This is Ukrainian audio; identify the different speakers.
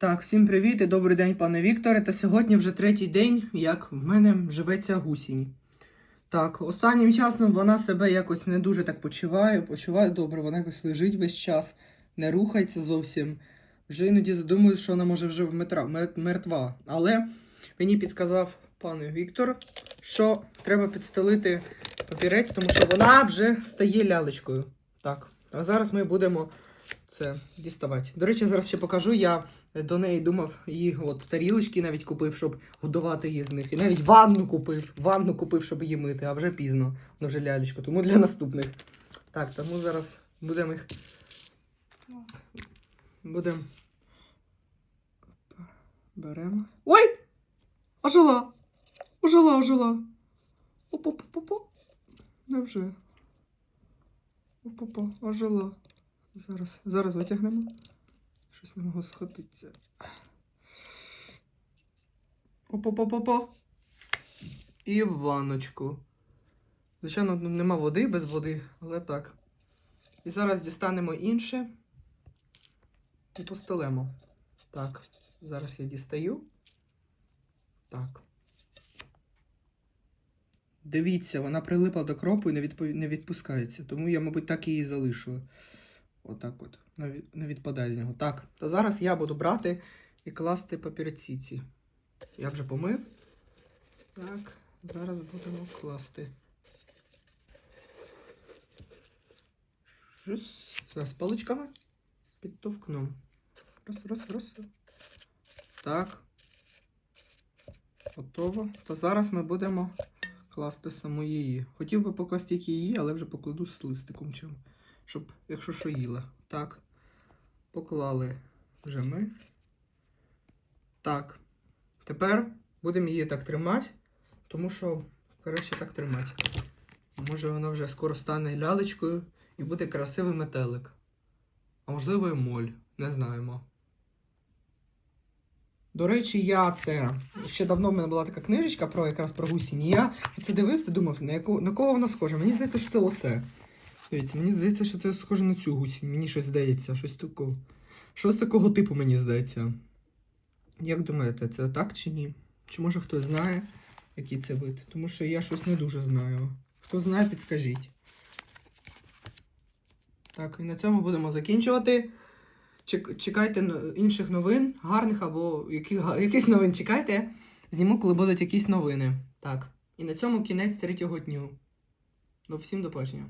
Speaker 1: Так, всім привіт і добрий день, пане Вікторе. Та сьогодні вже третій день, як в мене живеться гусінь. Так, останнім часом вона себе якось не дуже так почуває, почуває добре, вона якось лежить весь час, не рухається зовсім. Вже іноді задумую, що вона може вже мертва. Але мені підказав пан Віктор, що треба підстелити папірець, тому що вона вже стає лялечкою. Так, а зараз ми будемо це діставати. До речі, зараз ще покажу. Я до неї думав, її от тарілочки навіть купив, щоб годувати її з них. І навіть ванну купив. Ванну купив, щоб її мити, а вже пізно. Вона вже лялечко, тому для наступних. Так, тому зараз будемо їх. Будемо. Беремо. Ой! Ожила! Ожила, ожила. Опа-па-па-па. Невже? Опа-па, ожила. Зараз, зараз витягнемо. Щось не можу схватитися. Опа-па-па-па. І ванночку. Звичайно, ну, нема води без води, але так. І зараз дістанемо інше і постелемо. Так, зараз я дістаю. Так. Дивіться, вона прилипла до кропу і не, відпов... не відпускається. Тому я, мабуть, так її залишу. Отак от. Не відпадає з нього. Так, то зараз я буду брати і класти папірці ці. Я вже помив. Так, зараз будемо класти. Зараз паличками підтовкну. Раз, раз, раз. Так. Готово. То зараз ми будемо класти саму її. Хотів би покласти її, але вже покладу з листиком чим. Щоб, якщо що їла. Так. Поклали вже ми. Так. Тепер будемо її так тримати, тому що, коротше, так тримати. Може вона вже скоро стане лялечкою і буде красивий метелик. А можливо і моль. Не знаємо. До речі, я це ще давно в мене була така книжечка про якраз про гусінь. І я це дивився, думав, на, яку, на кого вона схожа. Мені здається, що це оце. Дивіться, мені здається, що це схоже на цю гусінь. Мені щось здається, щось такого. Щось такого типу мені здається. Як думаєте, це так чи ні? Чи може хтось знає, який це вид? Тому що я щось не дуже знаю. Хто знає, підскажіть. Так, і на цьому будемо закінчувати. Чекайте інших новин, гарних або яких, якихось новин чекайте. Зніму, коли будуть якісь новини. Так. І на цьому кінець третього дню. Ну, всім до побачення.